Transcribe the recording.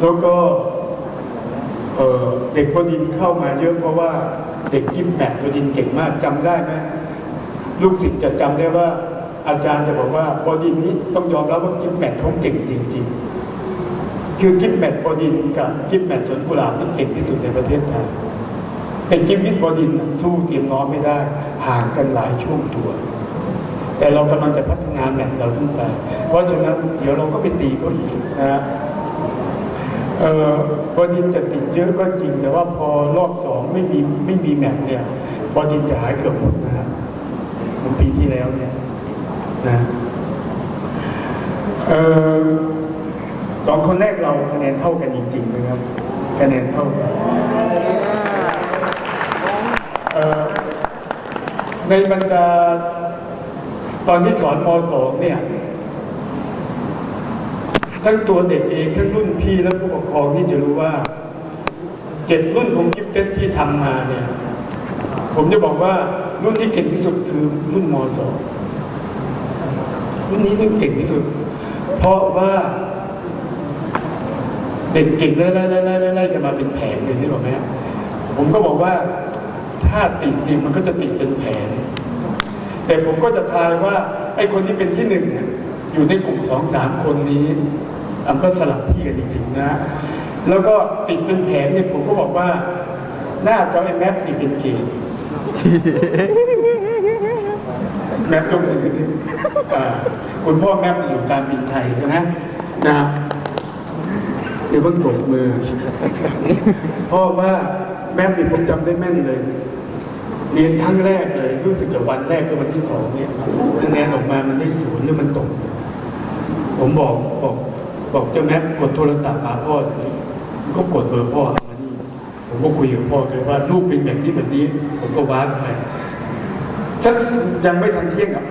แล้วก็เด็กพอดินเข้ามาเยอะเพราะว่าเด็กยิ้มแปดพอดินเก่งมากจำได้ไหมลูกศิษย์จะจำได้ว่า อาจารย์จะบอกว่าพอดินนี้ต้องยอมรับว่ายิ้มแปดเขาเก่งจริง ๆ คือกิฟแมทพอดินกับกิฟแมทสวนกุหลาบนี่เก่งที่สุดในประเทศไทยแต่กิฟมิทพอดินน่ะสู้เตรียมน้องไม่ได้ห่างกันหลายช่วงตัว แต่เรากำลังจะพัฒนาแมทเราขึ้นไปเพราะฉะนั้นเดี๋ยวเราก็ไปตีเขาอีกนะฮะเอ่อพอดินจะติดเยอะก็จริง แต่ว่าพอรอบสองไม่มีไม่มีแมทเนี่ยพอดินจะหายเกือบหมดนะฮะปีที่แล้วเนี่ยนะเออสองคนแรกเราคะแนนเท่ากันจริงๆนะครับคะแนนเท่ากันเออในบรรดา ตอนที่สอนมสองเนี่ยทั้งตัวเด็กเองทั้งรุ่นพี่และผู้ปกครองนี่จะรู้ว่าเจ็ดรุ่นของกิฟเต็ที่ทำมาเนี่ย ผมจะบอกว่ารุ่นที่เก่งที่สุดคือรุ่นมสองรุ่นนี้รุ่นเก่งที่สุด เพราะว่าเด็กเก่งไล่ไล่ไล่ไล่ไล่ไล่กันมาเป็นแผนเลยนี่หรอกไหมผมก็บอกว่าถ้าติดเนี่ยมันก็จะติดเป็นแผน แต่ผมก็จะทายว่าไอ้คนที่เป็นที่หนึ่งเนี่ยอยู่ในกลุ่มสองสามคนนี้อันก็สลับที่กันจริงๆนะ แล้วก็ติดเป็นแผนเนี่ยผมก็บอกว่าน่าจะไอ้แม็กซ์นี่เป็นเกย์แมปยกมือขึ้นดิอ่าคุณพ่อแมปอยู่การบินไทยใช่ไหมนะเดี๋ยวเพิ่งกดมือ เพราะว่าแมปนี่ผมจำได้แม่นเลย เรียนครั้งแรกเลยรู้สึกจะวันแรกกับวันที่สองเนี่ยคะแนนออกมามันได้ศูนย์หรือมันตก ผมบอกบอกบอกเจ้าแมปกดโทรศัพท์หาพ่อก็กดเบอร์พ่อเอามานี่ผมก็คุยกับพ่อเลยว่าลูกเป็นแบบนี้แบบนี้ ผมก็ว้าไปฉันยังไม่ทันเที่ยงกับพ่อ